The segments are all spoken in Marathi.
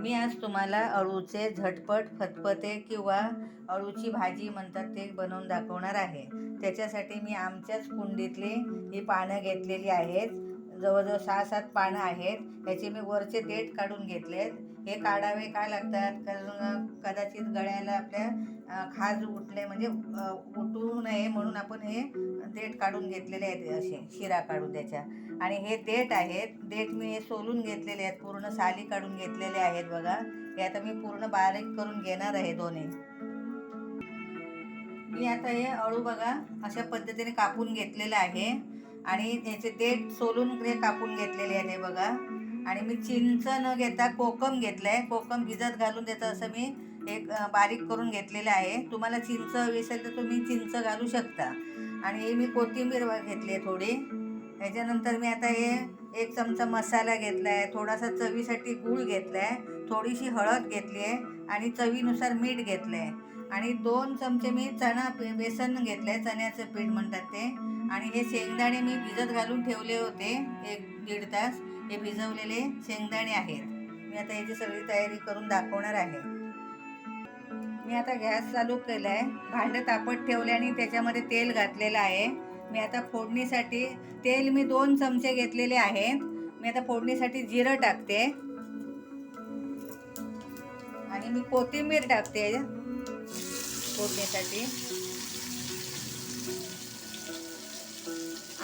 मी आज तुम्हाला अळूचे झटपट फतफते किंवा अळूची भाजी म्हणतात ते बनवून दाखवणार आहे. त्याच्यासाठी मी आमच्याच कुंडीतली ही पानं घेतलेली आहेत. जवळजवळ सहा सात पानं आहेत. याचे मी वरचे देठ काढून घेतलेत. हे काढावे का लागतात? कारण कदाचित गळ्याला आपल्या खाज उठले म्हणजे उठू नये म्हणून आपण हे देठ काढून घेतलेले आहेत असे शिरा काढून त्याच्या. आणि हे देठ आहेत देठ मी हे सोलून घेतलेले आहेत पूर्ण साली काढून घेतलेले आहेत बघा. हे आता मी पूर्ण बारीक करून घेणार आहे दोन्ही. मी आता हे अळू बघा अशा पद्धतीने कापून घेतलेलं आहे. आणि याचे देठ सोलून ते कापून घेतलेले आहेत हे बघा. आणि मी चिंच न घेता कोकम घेतलं आहे कोकम भिजत घालून देतं असं मी एक बारीक करून घेतलेलं आहे. तुम्हाला चिंच हवी असेल तर तुम्ही चिंच घालू शकता. आणि हे मी कोथिंबीर घेतली आहे थोडी. त्याच्यानंतर मी आता हे एक चमचा मसाला घेतला आहे थोडासा चवीसाठी गूळ घेतला आहे थोडीशी हळद घेतली आहे आणि चवीनुसार मीठ घेतलं आहे आणि दोन चमचे मी चणा बेसन घेतलं आहे चण्याचं पीठ म्हणतात ते. आणि हे शेंगदाणे मी भिजत घालून ठेवले होते एक दीड तास. हे भिजवलेले शेंगदाणे आहेत. मी आता याची सगळी तयारी करून दाखवणार आहे. मी आता गॅस चालू केला आहे भांडं तापत ठेवले आणि त्याच्यामध्ये तेल घातलेलं आहे. मी आता फोडणीसाठी तेल मी दोन चमचे घेतलेले आहेत. मी आता फोडणीसाठी जिरं टाकते. आणि मी कोथिंबीर टाकते. फोडणीसाठी.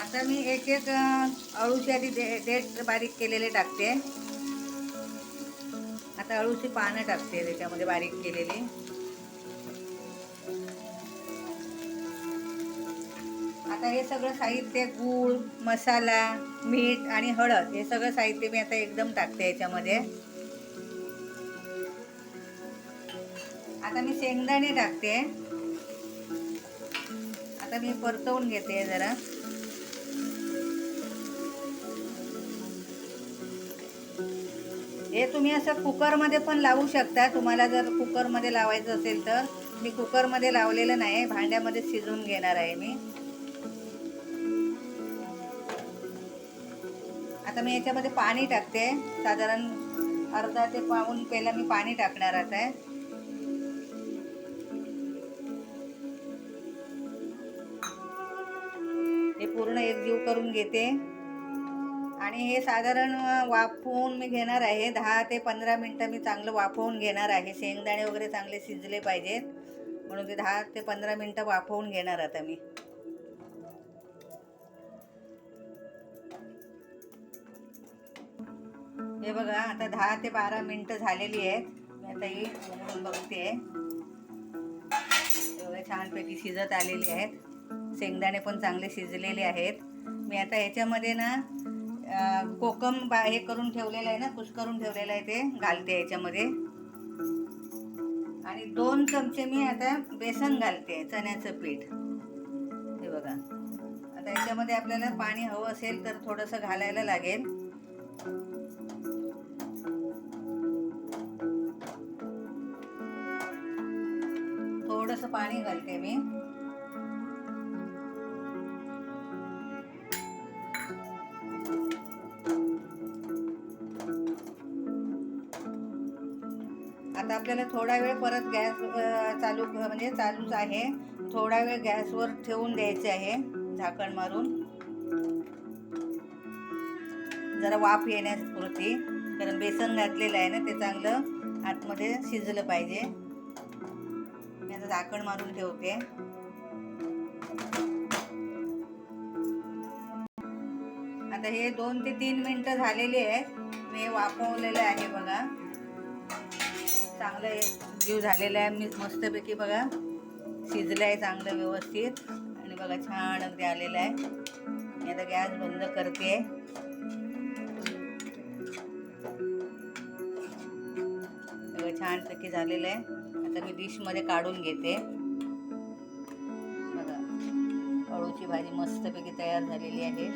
आता मी एक एक अळूची आधी देठ बारीक केलेले टाकते. आता अळूची पानं टाकते त्याच्यामध्ये बारीक केलेली. आता हे सगळं साहित्य गूळ मसाला मीठ आणि हळद हे सगळं साहित्य मी आता एकदम टाकते याच्यामध्ये. आता मी शेंगदाणे टाकते. आता मी परतवून घेते जरा. हे तुम्ही असं कुकरमध्ये पण लावू शकता. तुम्हाला जर कुकरमध्ये लावायचं असेल तर मी कुकरमध्ये लावलेलं नाही भांड्यामध्ये शिजवून घेणार आहे मी. आता मी याच्यामध्ये पाणी टाकते. साधारण अर्धा ते पाऊन पेला मी पाणी टाकणार आता आहे. हे पूर्ण एकजीव करून घेते. आणि हे साधारण वाफवून मी घेणार आहे. दहा ते पंधरा मिनटं मी चांगलं वाफवून घेणार आहे. शेंगदाणे वगैरे चांगले शिजले पाहिजेत. म्हणून ते दहा ते पंधरा मिनटं वाफवून घेणार आता मी. हे बघा आता दहा ते बारा मिनटं झालेली आहेत. मी आता ही उघडून बघते. छानपैकी शिजत आलेली आहेत. शेंगदाणे पण चांगले शिजलेले आहेत. मी आता याच्यामध्ये ना कोकम बा हे करून ठेवलेलं आहे ना कुस करून ठेवलेलं आहे ते घालते याच्यामध्ये. आणि दोन चमचे मी आता बेसन घालते चण्याचं पीठ. हे बघा. आता याच्यामध्ये आपल्याला पाणी हवं असेल तर थोडंसं घालायला लागेल. थोडंसं पाणी घालते मी. आता आपल्याला थोडा वेळ परत गॅस चालू म्हणजे चालूच आहे. थोडा वेळ गॅसवर ठेवून द्यायचे आहे झाकण मारून. जरा वाफ येण्यापुरती कारण बेसन घातलेलं आहे ना ते चांगलं आतमध्ये शिजलं पाहिजे. मी आता झाकण मारून ठेवते. आता हे दोन ते तीन मिनटं झालेली आहेत. मी वाफवलेलं आहे बघा. चांगलं जीव झालेला आहे. मी मस्तपैकी बघा शिजलं आहे चांगलं व्यवस्थित. आणि बघा छान अगदी आलेलं आहे. मी आता गॅस बंद करते. बघा छानपैकी झालेलं आहे. आता मी डिशमध्ये काढून घेते. बघा अळूची भाजी मस्तपैकी तयार झालेली आहे.